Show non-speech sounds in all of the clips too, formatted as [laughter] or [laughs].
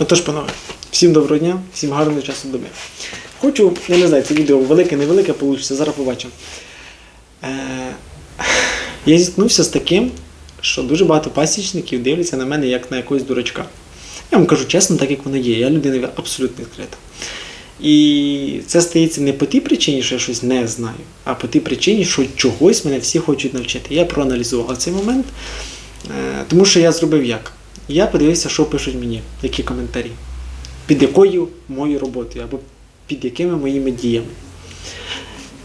Отож, панове, всім доброго дня, всім гарного часу доби. Хочу, я не знаю, це відео велике, невелике вийде, зараз побачимо. Е, я зіткнувся з таким, що дуже багато пасічників дивляться на мене як на якогось дурачка. Я вам кажу чесно, так як воно є. Я людина абсолютно відкрита. І це стається не по тій причині, що я щось не знаю, а по тій причині, що чогось мене всі хочуть навчити. Я проаналізував цей момент, е, тому що я зробив як? Я подивився, що пишуть мені, які коментарі, під якою моєю роботою або під якими моїми діями.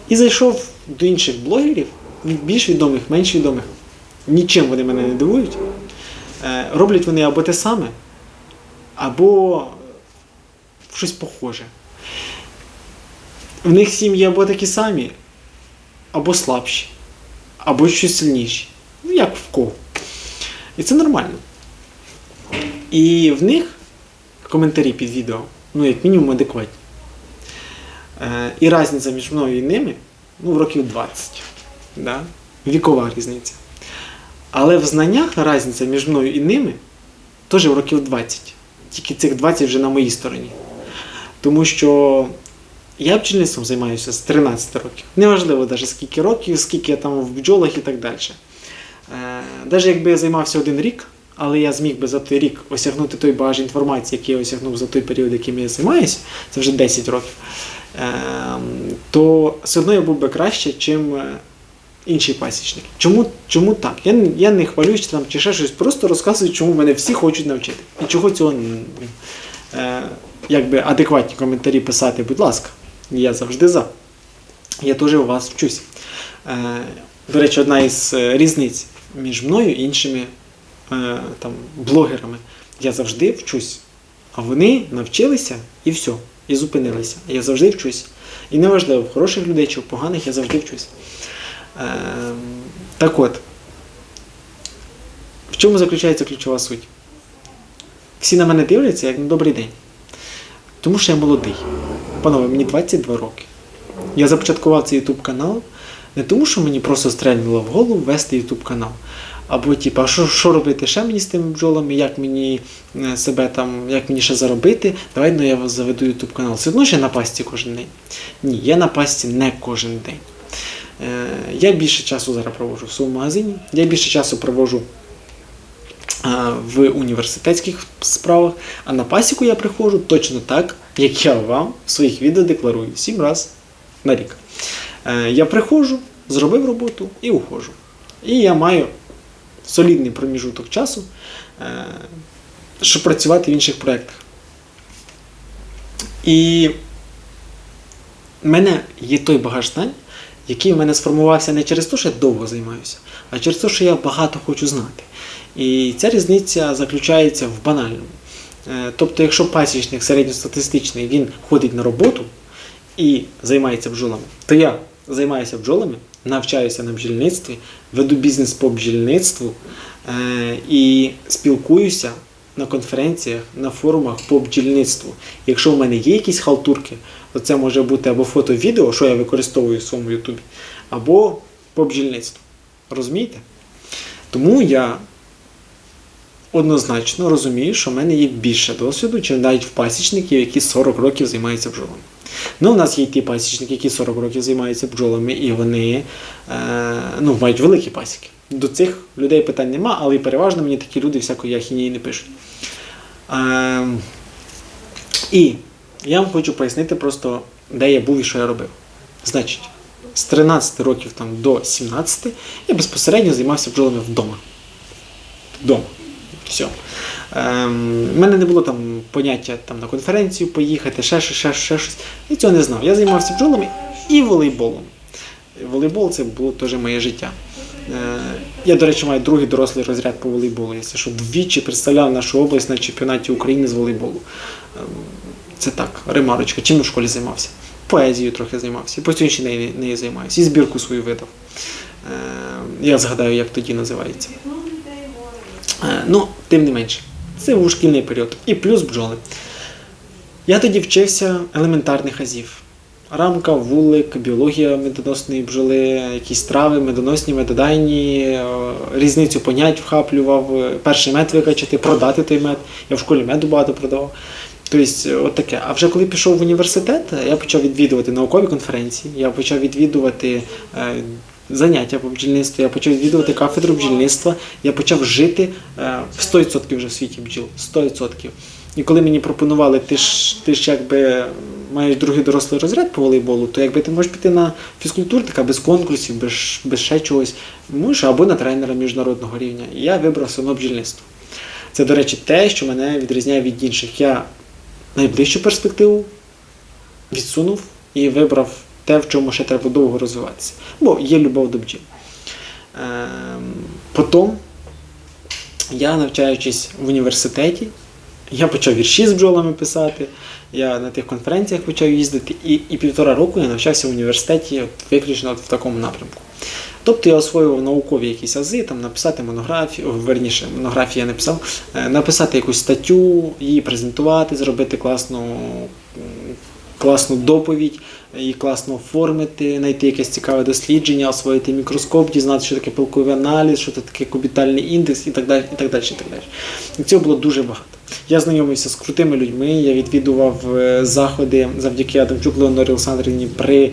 І зайшов до інших блогерів, більш відомих, менш відомих. Нічим вони мене не дивують. Е, Роблять вони або те саме, або щось похоже. В них сім'ї або такі самі, або слабші, або щось сильніші. Ну, як в кого. І це нормально. І в них коментарі під відео, ну, як мінімум, адекватні. Е, і різниця між мною і ними ну, в років 20. Да? Вікова різниця. Але в знаннях різниця між мною і ними теж в років 20. Тільки цих 20 вже на моїй стороні. Тому що я бджільництвом займаюся з 13 років. Неважливо навіть скільки років, скільки я там в бджолах і так далі. Навіть якби я займався один рік, але я зміг би за той рік осягнути той багаж інформації, який я осягнув за той період, яким я займаюся, це вже 10 років, е, то все одно я був би краще, чим е, інший пасічник. Чому, чому так? Я, я не хвалюсь там, чи ще щось, просто розказую, чому мене всі хочуть навчити. І чого цього е, якби адекватні коментарі писати, будь ласка, я завжди за. Я теж у вас вчусь. Е, до речі, одна із різниць між мною і іншими там, блогерами. Я завжди вчусь. А вони навчилися і все, і зупинилися. Я завжди вчусь. І неважливо, в хороших людей чи в поганих, я завжди вчусь. Е, так от, в чому заключається ключова суть? Всі на мене дивляться як на добрий день. Тому що я молодий. Панове, мені 22 роки. Я започаткував цей YouTube канал не тому, що мені просто стрельнуло в голову вести YouTube канал. Або типу, а що, що робити ще мені з тими бджолами, як мені е, себе там, як мені ще заробити, давай ну, я заведу YouTube канал. Все одно ж я на пасті кожен день. Ні, я на пасті не кожен день. Е, я більше часу зараз проводжу в своєму магазині, я більше часу проводжу е, в університетських справах, а на пасіку я приходжу точно так, як я вам в своїх відео декларую сім разів на рік. Е, Я приходжу, зробив роботу і уходжу. І я маю солідний проміжуток часу, е, щоб працювати в інших проєктах. І в мене є той багаж знань, який в мене сформувався не через те, що я довго займаюся, а через те, що я багато хочу знати. І ця різниця заключається в банальному. Е, Тобто, якщо пасічник середньостатистичний він ходить на роботу і займається бджолами, то я займаюся бджолами, навчаюся на бджільництві, веду бізнес по бджільництву е, і спілкуюся на конференціях, на форумах по бджільництву. Якщо в мене є якісь халтурки, то це може бути або фото-відео, що я використовую в своєму Ютубі, або по бджільництву. Розумієте? Тому я однозначно розумію, що в мене є більше досвіду, чим навіть в пасічників, які 40 років займаються бджолами. Ну, у нас є ті пасічники, які 40 років займаються бджолами, і вони е, ну, мають великі пасіки. До цих людей питань нема, але переважно мені такі люди всякої ахінії не пишуть. Е, і я вам хочу пояснити просто, де я був і що я робив. Значить, з 13 років там, до 17 я безпосередньо займався бджолами вдома. Вдома. Все. Ем, в мене не було там поняття там, на конференцію поїхати, ще щось, ще, ще щось. Я цього не знав. Я займався бджолами і волейболом. Волейбол це було теж моє життя. Е, я, до речі, маю другий дорослий розряд по волейболу. Я що двічі представляв нашу область на чемпіонаті України з волейболу. Ем, Це так, ремарочка. Чим в школі займався? Поезією трохи займався. І постійно нею, нею займаюся. І збірку свою видав. Е, Я згадаю, як тоді називається. Е, Ну, тим не менше, це був шкільний період. І плюс бджоли. Я тоді вчився елементарних азів. рамка, вулик, біологія медоносної бджоли, якісь трави, медоносні, медодайні, е, різницю понять вхаплював, е, перший мед викачати, продати той мед. Я в школі меду багато продавав. Тобто, от таке. А вже коли пішов в університет, я почав відвідувати наукові конференції, я почав відвідувати е, заняття по бджільництву, я почав відвідувати кафедру бджільництва, я почав жити е, в 100% вже в світі бджіл. 100%. І коли мені пропонували, ти ж, ти ж якби маєш другий дорослий розряд по волейболу, то якби ти можеш піти на фізкультурника без конкурсів, без, без ще чогось, можеш або на тренера міжнародного рівня. І я вибрав одно бджільництво. Це, до речі, те, що мене відрізняє від інших. Я найближчу перспективу відсунув і вибрав те, в чому ще треба довго розвиватися. Бо є любов до бджіл. Ем, Потім, я навчаючись в університеті, я почав вірші з бджолами писати, я на тих конференціях почав їздити, і, і півтора року я навчався в університеті от, виключно от в такому напрямку. Тобто я освоював наукові якісь ази, там написати монографію, верніше, монографію я не писав, е, написати якусь статтю, її презентувати, зробити класну, класну доповідь, її класно оформити, знайти якесь цікаве дослідження, освоїти мікроскоп, дізнатися, що таке пилковий аналіз, що це таке кубітальний індекс і так далі. І так далі, і так далі. І цього було дуже багато. Я знайомився з крутими людьми, я відвідував е, заходи завдяки Адамчук Леонорі Олександрівні при е,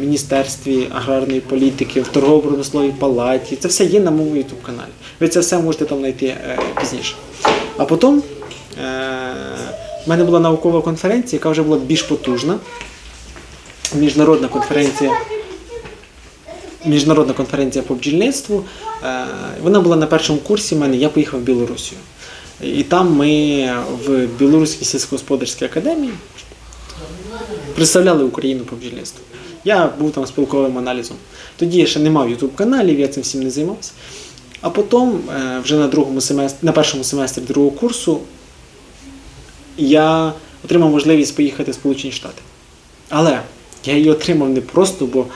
Міністерстві аграрної політики, в торгово-промисловій палаті. Це все є на моєму YouTube каналі. Ви це все можете там знайти е, пізніше. А потім в мене була наукова конференція, яка вже була більш потужна. Міжнародна конференція. Міжнародна конференція по бджільництву. Е, Вона була на першому курсі в мене, я поїхав в Білорусію. І там ми в Білоруській сільськогосподарській академії представляли Україну по бджільництву. Я був там спілковим аналізом. Тоді я ще не мав ютуб каналів, я цим всім не займався. А потім, е, вже на другому семестрі, на першому семестрі другого курсу, я отримав можливість поїхати в Сполучені Штати. Але я її отримав не просто, бо,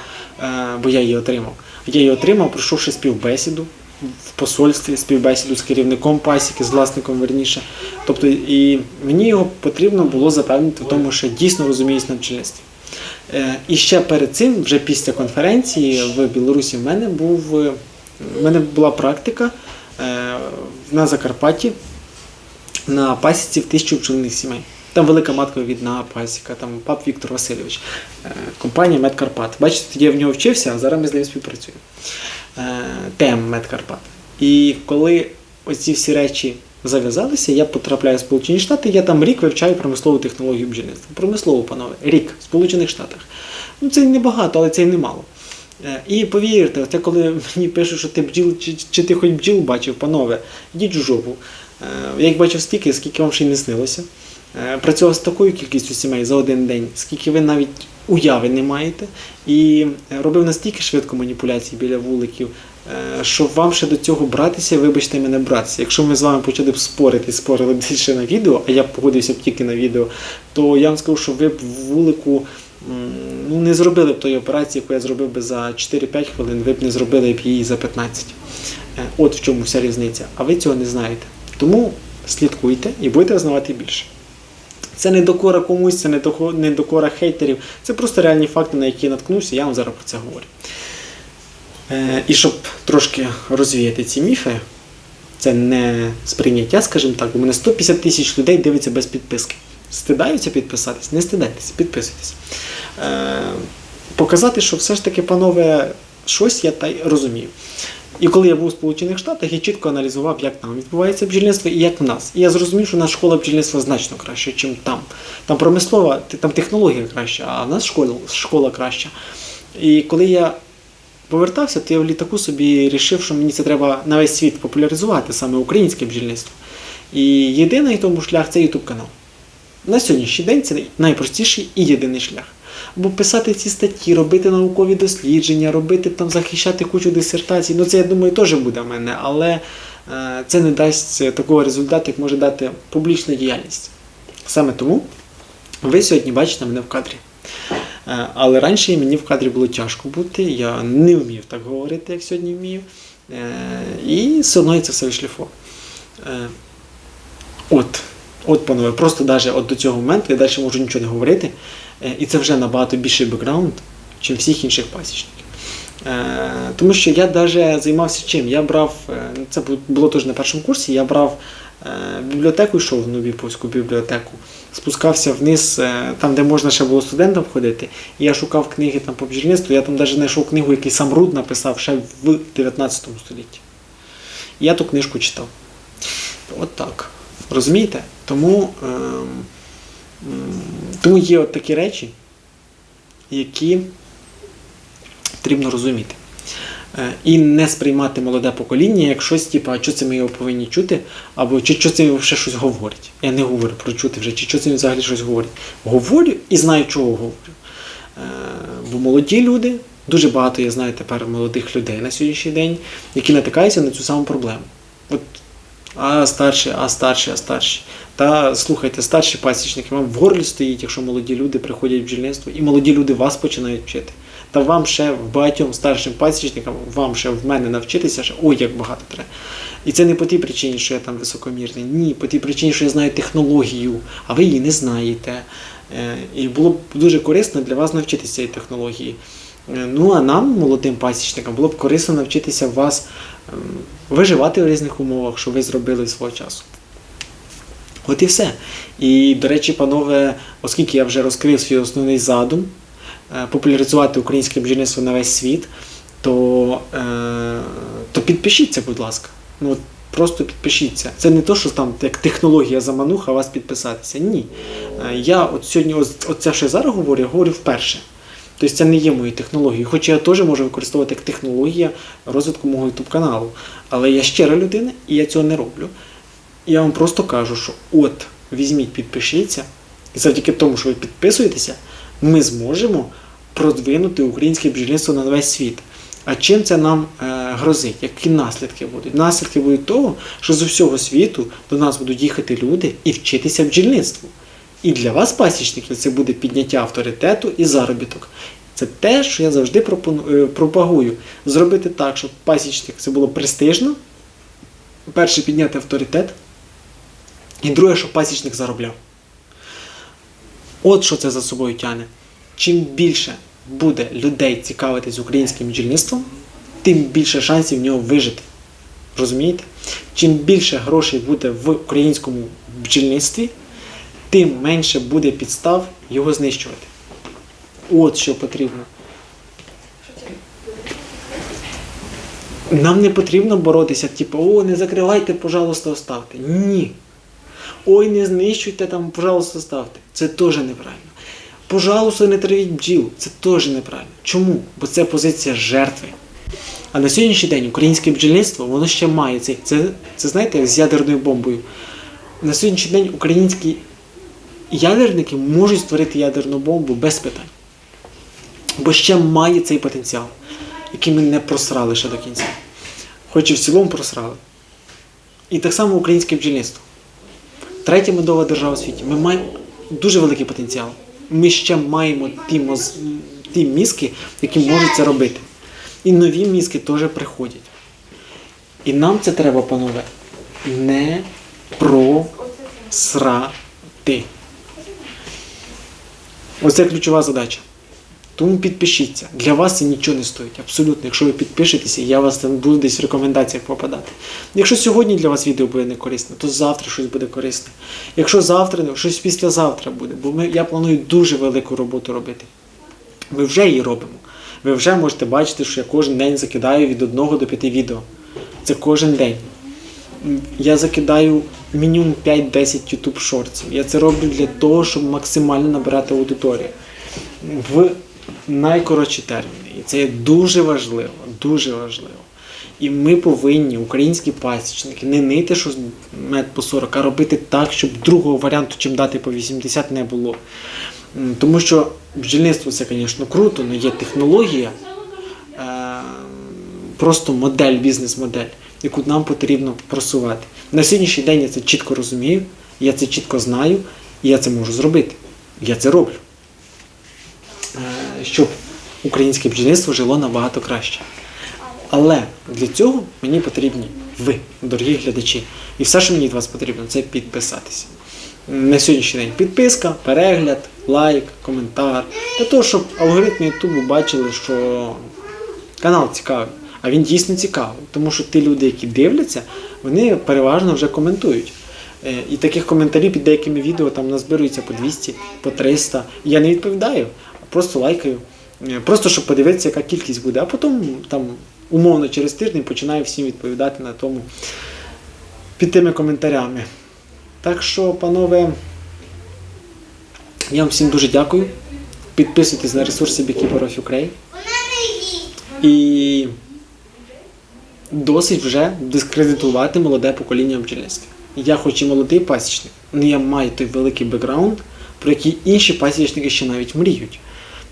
е, бо я її отримав. Я її отримав, пройшовши співбесіду в посольстві, співбесіду з керівником пасіки, з власником верніше. Тобто, і мені його потрібно було запевнити в тому, що я дійсно розуміюсь на бджільництві. Е, І ще перед цим, вже після конференції в Білорусі, в мене був е, в мене була практика на Закарпатті на пасіці в тисячу пчелиних сімей. Там велика матковідна пасіка, там пап Віктор Васильович, е, компанія Медкарпат. Бачите, тоді я в нього вчився, а зараз ми з ним співпрацюємо. Е, ТЕМ Медкарпат. І коли оці всі речі зав'язалися, я потрапляю в Сполучені Штати, я там рік вивчаю промислову технологію бджільництва. Промислову, панове, рік в Сполучених Штатах. Ну це не багато, але це й немало. Е, І повірте, це коли мені пишуть, що ти бджіл, чи, чи ти хоч бджіл бачив, панове, йдіть у жопу. Я їх бачив стільки, скільки вам ще й не снилося. Е, Працював з такою кількістю сімей за один день, скільки ви навіть уяви не маєте. І е, робив настільки швидко маніпуляцій біля вуликів, е, що вам ще до цього братися, вибачте мене братися. Якщо ми з вами почали б спорити, спорили б більше на відео, а я б погодився б тільки на відео, то я вам скажу, що ви б в вулику ну, не зробили б тої операції, яку я зробив би за 4-5 хвилин, ви б не зробили б її за 15. Е, От в чому вся різниця. А ви цього не знаєте. Тому слідкуйте і будете знавати більше. Це не докора комусь, це не доко- не докора хейтерів. Це просто реальні факти, на які я наткнувся, я вам зараз про це говорю. Е, і щоб трошки розвіяти ці міфи, це не сприйняття, скажімо так, бо мене 150 тисяч людей дивиться без підписки. Стидаються підписатись? Не стидайтеся, підписуйтесь. Е, показати, що все ж таки, панове, щось я та й розумію. І коли я був у Сполучених Штатах, я чітко аналізував, як там відбувається бджільництво і як в нас. І я зрозумів, що у нас школа бджільництва значно краща, ніж там. Там промислова, там технологія краща, а в нас школа, школа краща. І коли я повертався, то я в літаку собі рішив, що мені це треба на весь світ популяризувати, саме українське бджільництво. І єдиний тому шлях це YouTube канал. На сьогоднішній день це найпростіший і єдиний шлях. Бо писати ці статті, робити наукові дослідження, робити там, захищати кучу дисертацій, ну це я думаю теж буде в мене, але е, це не дасть такого результату, як може дати публічна діяльність. Саме тому ви сьогодні бачите мене в кадрі. Е, Але раніше мені в кадрі було тяжко бути, я не вмів так говорити, як сьогодні вмію. Е, І все одно це все вишліфував. Е, От, от, панове, просто навіть от до цього моменту я далі можу нічого не говорити. Е, І це вже набагато більший бекграунд, ніж всіх інших пасічників. Е, Тому що я навіть займався чим? Я брав, е, це було теж на першому курсі, я брав е, бібліотеку, йшов в Новіповську бібліотеку, спускався вниз, е, там, де можна ще було студентам ходити. І я шукав книги там по бджільництву, я там навіть знайшов книгу, яку сам Руд написав ще в 19 столітті. І я ту книжку читав. От так. Розумієте? Тому, м, тому є от такі речі, які потрібно розуміти. Е, І не сприймати молоде покоління як щось, типу, а що це ми його повинні чути, або чи що це ще щось говорить. Я не говорю про чути вже, чи що це взагалі щось говорить. Говорю і знаю, чого говорю. Е, Бо молоді люди, дуже багато я знаю тепер молодих людей на сьогоднішній день, які натикаються на цю саму проблему. От, а старші, а старші, а старші. Та слухайте, старші пасічники, вам в горлі стоїть, якщо молоді люди приходять в бджільництво, і молоді люди вас починають вчити. Та вам ще в багатьом старшим пасічникам, вам ще в мене навчитися, ще ой, як багато треба. І це не по тій причині, що я там високомірний. Ні, по тій причині, що я знаю технологію, а ви її не знаєте. Е, І було б дуже корисно для вас навчитися цієї технології. Е, Ну а нам, молодим пасічникам, було б корисно навчитися вас ем, виживати в різних умовах, що ви зробили свого часу. От і все. І, до речі, панове, оскільки я вже розкрив свій основний задум е, популяризувати українське бджільництво на весь світ, то, е, то підпишіться, будь ласка. Ну, от просто підпишіться. Це не то, що там як технологія замануха вас підписатися. Ні. Е, Я от сьогодні, ось, оце, що я зараз говорю, я говорю вперше. Тобто це не є моєю технологією. Хоча я теж можу використовувати як технологія розвитку мого YouTube каналу. Але я щира людина і я цього не роблю. Я вам просто кажу, що от візьміть, підпишіться, і завдяки тому, що ви підписуєтеся, ми зможемо продвинути українське бджільництво на весь світ. А чим це нам е, грозить? Які наслідки будуть? Наслідки будуть того, що з усього світу до нас будуть їхати люди і вчитися бджільництву. І для вас, пасічників, це буде підняття авторитету і заробіток. Це те, що я завжди е, пропагую. Зробити так, щоб пасічник це було престижно. Перше, підняти авторитет. І друге, щоб пасічник заробляв. От що це за собою тягне. Чим більше буде людей цікавитись українським бджільництвом, тим більше шансів в нього вижити. Розумієте? Чим більше грошей буде в українському бджільництві, тим менше буде підстав його знищувати. От що потрібно. Нам не потрібно боротися, типу, о, не закривайте, пожалуйста, оставте. Ні. Ой, не знищуйте там, пожалуйста, ставте. Це теж неправильно. Пожалуйста, не травіть бджіл. Це теж неправильно. Чому? Бо це позиція жертви. А на сьогоднішній день українське бджільництво, воно ще має цей. Це, це знаєте, з ядерною бомбою. На сьогоднішній день українські ядерники можуть створити ядерну бомбу без питань. Бо ще має цей потенціал, який ми не просрали ще до кінця. Хоч і в цілому просрали. І так само українське бджільництво. Третя медова держава у світі. Ми маємо дуже великий потенціал. Ми ще маємо ті, моз... ті мізки, які можуть це робити. І нові мізки теж приходять. І нам це треба, панове, не просрати. Оце ключова задача. Тому підпишіться. Для вас це нічого не стоїть. Абсолютно. Якщо ви підпишетеся, я вас там буду десь в рекомендаціях попадати. Якщо сьогодні для вас відео буде не корисне, то завтра щось буде корисне. Якщо завтра, щось післязавтра буде, бо ми, я планую дуже велику роботу робити. Ми вже її робимо. Ви вже можете бачити, що я кожен день закидаю від 1 до 5 відео. Це кожен день. Я закидаю мінімум 5-10 YouTube шортів. Я це роблю для того, щоб максимально набирати аудиторію в найкоротші терміни. І це є дуже важливо, дуже важливо. І ми повинні, українські пасічники, не нити щось мед по 40, а робити так, щоб другого варіанту, чим дати по 80, не було. Тому що бджільництво це, звісно, круто, але є технологія, е, просто модель, бізнес-модель, яку нам потрібно просувати. На сьогоднішній день я це чітко розумію, я це чітко знаю, і я це можу зробити. Я це роблю. Щоб українське бджільництво жило набагато краще. Але для цього мені потрібні ви, дорогі глядачі. І все, що мені від вас потрібно, це підписатися. на сьогоднішній день підписка, перегляд, лайк, коментар. Для того, щоб алгоритми Ютубу бачили, що канал цікавий. А він дійсно цікавий. Тому що ті люди, які дивляться, вони переважно вже коментують. Е, І таких коментарів під деякими відео там назбирується по 200, по 300. Я не відповідаю, просто лайкаю. Е, Просто щоб подивитися, яка кількість буде. А потім там умовно через тиждень починаю всім відповідати на тому під тими коментарями. Так що, панове, я вам всім дуже дякую. Підписуйтесь на ресурси Beekeeper of Ukraine. І досить вже дискредитувати молоде покоління в. Я хоч і молодий пасічник, але я маю той великий бекграунд, про який інші пасічники ще навіть мріють,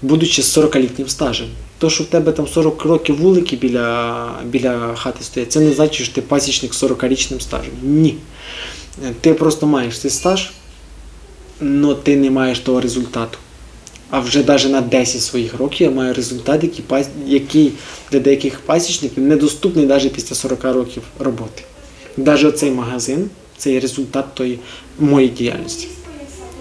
будучи з 40-літнім стажем. То, що в тебе там 40 років вулики біля, біля хати стоять, це не значить, що ти пасічник з 40-річним стажем. Ні. Ти просто маєш цей стаж, але ти не маєш того результату. А вже навіть на 10 своїх років я маю результат, який, який для деяких пасічників недоступний навіть після 40 років роботи. Навіть оцей магазин це результат тої моєї діяльності.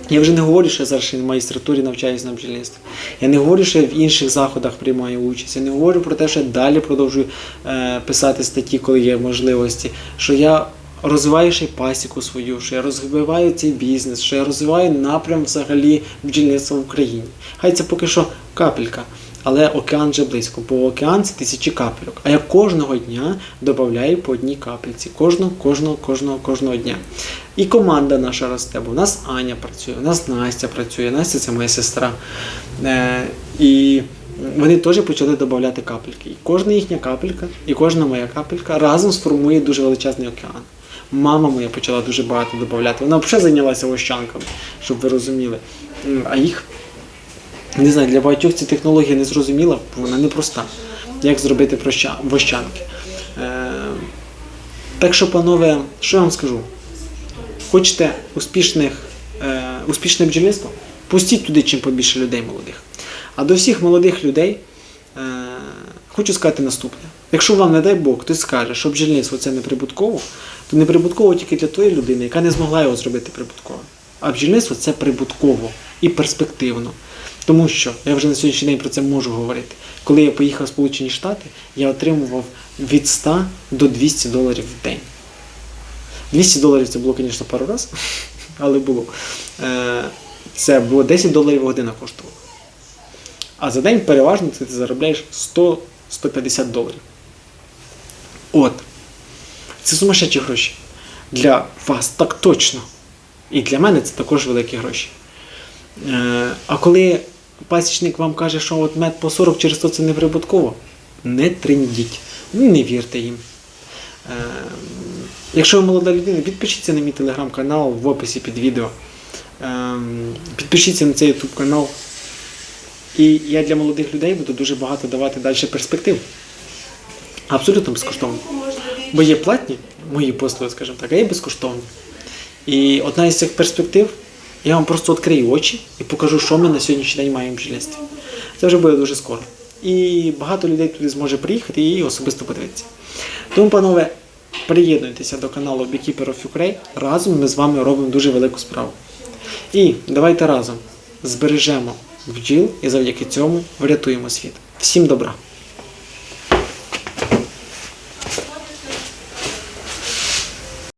Я вже не говорю, що я зараз в магістратурі навчаюся на бджільництві. Я не говорю, що я в інших заходах приймаю участь. Я не говорю про те, що я далі продовжую е, писати статті, коли є можливості. Що я розвиваю ще й пасіку свою, що я розвиваю цей бізнес, що я розвиваю напрям взагалі бджільництва в Україні. Хай це поки що капелька. Але океан вже близько, бо океан це тисячі капельок. А я кожного дня додаю по одній капельці. Кожного, кожного, кожного, кожного дня. І команда наша росте, бо у нас Аня працює, у нас Настя працює, Настя це моя сестра. Е, і вони теж почали додати капельки. І кожна їхня капелька, і кожна моя капелька разом сформує дуже величезний океан. Мама моя почала дуже багато додати. Вона взагалі зайнялася вощанками, щоб ви розуміли. А їх не знаю, для багатьох ця технологія не зрозуміла, вона непроста. Як зробити проща- вощанки. Е, так що, панове, що я вам скажу? Хочете успішних, е, успішне бджільництво? Пустіть туди чим побільше людей молодих. А до всіх молодих людей е, хочу сказати наступне. Якщо вам, не дай Бог, хтось скаже, що бджільництво це не прибутково, то не прибутково тільки для тої людини, яка не змогла його зробити прибутковим. А бджільництво це прибутково і перспективно. Тому що я вже на сьогоднішній день про це можу говорити. Коли я поїхав в Сполучені Штати, я отримував від 100 до 200 доларів в день. 200 доларів це було, звісно, пару разів, [laughs] але було. Е, Це було 10 доларів година коштувало. А за день переважно ти заробляєш 100-150 доларів. От. Це сумасшедші гроші. Для вас так точно. І для мене це також великі гроші. Е, А коли пасічник вам каже, що от мед по 40 через то це не прибутково, не трендіть, ну, не вірте їм. Е, Якщо ви молода людина, підпишіться на мій телеграм-канал в описі під відео. Е, Підпишіться на цей YouTube канал. І я для молодих людей буду дуже багато давати далі перспектив. Абсолютно безкоштовно. Бо є платні мої послуги, скажімо так, а є безкоштовні. І одна із цих перспектив, я вам просто відкрию очі і покажу, що ми на сьогоднішній день маємо в бджільництві. Це вже буде дуже скоро. І багато людей туди зможе приїхати і особисто подивитися. Тому, панове, приєднуйтеся до каналу Beekeeper of Ukraine. Разом ми з вами робимо дуже велику справу. І давайте разом збережемо бджіл і завдяки цьому врятуємо світ. Всім добра!